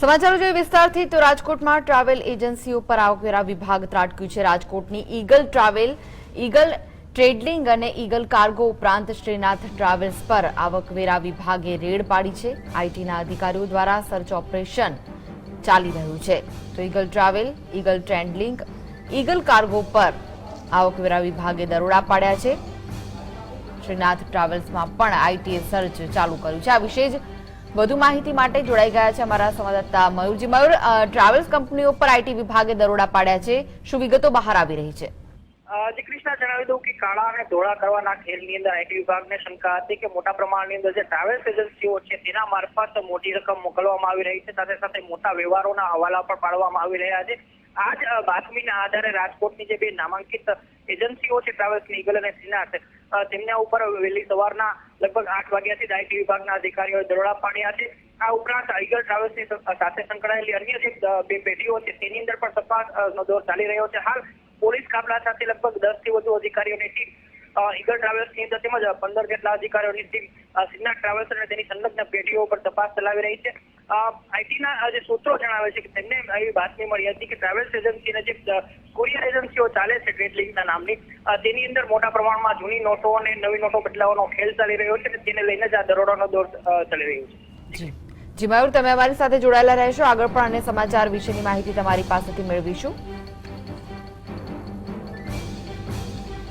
સમાચારો જોઈએ વિસ્તારથી તો રાજકોટમાં ટ્રાવેલ એજન્સીઓ પર આવકવેરા વિભાગ ત્રાટક્યું છે. રાજકોટની ઈગલ ટ્રાવેલ, ઈગલ ટ્રેડલિંગ અને ઈગલ કાર્ગો ઉપરાંત શ્રીનાથ ટ્રાવેલ્સ પર આવકવેરા વિભાગે રેડ પાડી છે. આઈટીના અધિકારીઓ દ્વારા સર્ચ ઓપરેશન ચાલી રહ્યું છે. તો ઈગલ ટ્રાવેલ, ઈગલ ટ્રેન્ડલિંગ ઈગલ કાર્ગો પર આવકવેરા વિભાગે દરોડા પાડ્યા છે. શ્રીનાથ ટ્રાવેલ્સમાં પણ આઈટીએ સર્ચ ચાલુ કર્યું છે. આ વિશે જ વધુ માહિતી માટે જોડાઈ ગયા છે અમારા સંવાદદાતા મયુરજી. મયુર ટ્રાવેલ્સ કંપનીઓ પર આઈટી વિભાગે દરોડા પાડ્યા છે. શું વિગતો બહાર આવી રહી છે? જે કૃષ્ણા, જણાવી દઉં કે કાળા અને ધોળા કરવાના ખેલની અંદર આઈટી વિભાગને શંકા હતી કે મોટા પ્રમાણની અંદર જે ટ્રાવેલ્સ એજન્સીઓ છે તેના મારફત મોટી રકમ મોકલવામાં આવી રહી છે. સાથે સાથે મોટા વ્યવહારોના હવાલા પણ પાડવામાં આવી રહ્યા છે. આ જ બાતમીના આધારે રાજકોટની જે બે નામાંકિત એજન્સીઓ છે, ટ્રાવેલ્સ ઈગલ અને શ્રીનાથ તેમના ઉપર વહેલી સવારના લગભગ આઠ વાગ્યાથી જ વિભાગના અધિકારીઓએ દરોડા પાડ્યા છે. આ ઉપરાંત ઈગલ ટ્રાવેલ્સની સાથે સંકળાયેલી અન્ય બે પેઢીઓ છે તેની અંદર પણ તપાસનો દોર ચાલી રહ્યો છે. હાલ પોલીસ કાફલા સાથે લગભગ દસથી વધુ અધિકારીઓની ટીમ ઈગલ ટ્રાવેલ્સની અંદર તેમજ પંદર જેટલા અધિકારીઓની ટીમ અ, ટ્રાવેલ્સ અને તેની સંલગ્ન પેઢીઓ પર તપાસ ચલાવી રહી છે. આઈટીના જે સૂત્રો જણાવે છે કે તેમને એવી બાતમી મળી હતી કે ટ્રાવેલ્સ એજન્સીને જે કુરિયર એજન્સીઓ ચાલે છે ટ્રેડલિંકના નામની તેની અંદર મોટા પ્રમાણમાં જૂની નોટો અને નવી નોટો બદલાવાનો ખેલ ચાલી રહ્યો છે અને તેને લઈને જ આ દરોડાનો દોર ચાલી રહ્યો છે. જી. મયુર, તમે અમારી સાથે જોડાયેલા રહેશો. આગળ પણ અને સમાચાર વિશેની માહિતી તમારી પાસેથી મેળવીશું.